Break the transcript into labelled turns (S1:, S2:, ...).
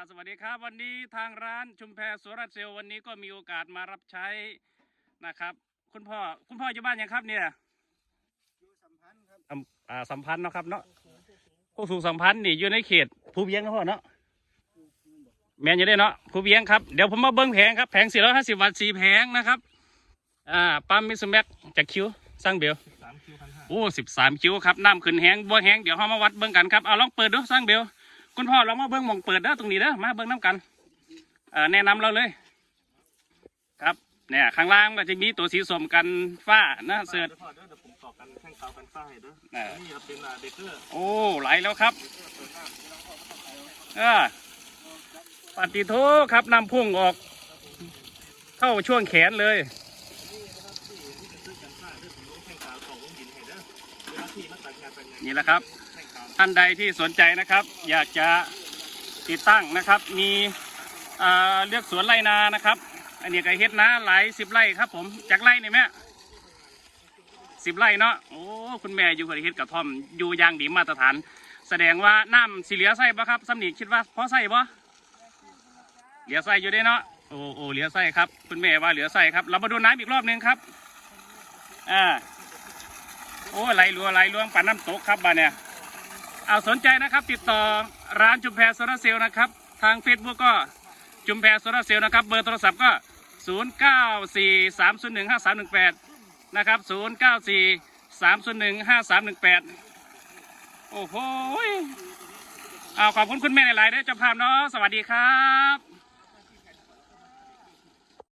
S1: าสวัสดีครับวันนี้ทางร้านชุมแพโซลาร์เซลล์วันนี้ก็มีโอกาสมารับใช้นะครับ คุณพ่อคุณพ่ออยู่บ้านยังครับเนี่ย
S2: อยู่สัมพันธ์ครับ
S1: อำอ่าสัมพันธ์เนาะครับเนาะผู้สูงสัมพันธ์นี่อยู่ในเขตภูเวียงนะพ่อเนาะแมนอยู่ได้เนาะภูเวียงครับเดี๋ยวผมมาเบิ้งแผงครับแผง450วัตต์สี่แผงนะครับอ่าปั๊มมิสแม็กจากคิวสร้างเบล
S2: สามคิวพันห้า
S1: โอ้สิบสามคิวครับน้ำขึ้นแห้งบ่แห้งเดี๋ยวเรามาวัดเบิ้งกันครับเอาลองเปิดดูสร้างเบล คุณพ่อลองมาเบิ้งหมองเปิดเด้อตรงนี้เด้อมาเบิ้งน้ำกันเอ่อแนะนำเราเลย ครับเนี่ยข้างล่างก็จะมีตัวสีส้มกันฝ้านะเสิร์ช
S2: เดี๋ยวพอเด้อเดี๋ยวผมต่อกันแท่งกาวกันฝ้าให้เด้อ
S1: เออ
S2: นี่ครับเป็นอ่าเบเกอร์
S1: โอ้ไหลแล้วครับเออปฏิโทครับน้ำพุ่งออก เข้าช่วงแขนเลย
S2: นตัดงานเป็นไง
S1: นี่แหละครับ
S2: แท่งกาว
S1: ท่านใดที่สนใจนะครับ อยากจะติดตั้งนะครับ มีเอ่อเลือกสวนไรนานะครับ อันนี้ก็เฮ็ดนาหลายสิบไร่ครับ ผมจากไร่นี่แม่สิบไร่เนาะโอ้คุณแม่อยู่กับเฮ็ดกระท่อมอยู่อย่างดีมาตรฐาน แสดงว่าน้ำสีเหลือใส่ปะครับสำนีคิดว่าพอใส่ปะเหลือใส่อยู่ได้เนาะโอ้โอ้เหลือใส่ครับ คุณแม่ว่าเหลือใส่ครับ เรามาดูน้ำอีกรอบหนึงครับอ่า โอ้ไหลรัวไหลรวงป่านน้ำตกครับบ้านเนี่ยเอาสนใจนะครับ ติดต่อร้านจุมแพรโซลาเซลล์นะครับ ทาง Facebook ก็จุมแพรโซลาเซลล์นะครับ เบอร์โทรศัพท์ก็ 0 9 4 3 0 1 5 3 1 8 นะครับ 0 9 4 3 0 1 5 3 1 8 โอ้โหเอาขอบคุณคุณแม่หลายๆด้วยเจ้าภาพเนาะสวัสดีครับ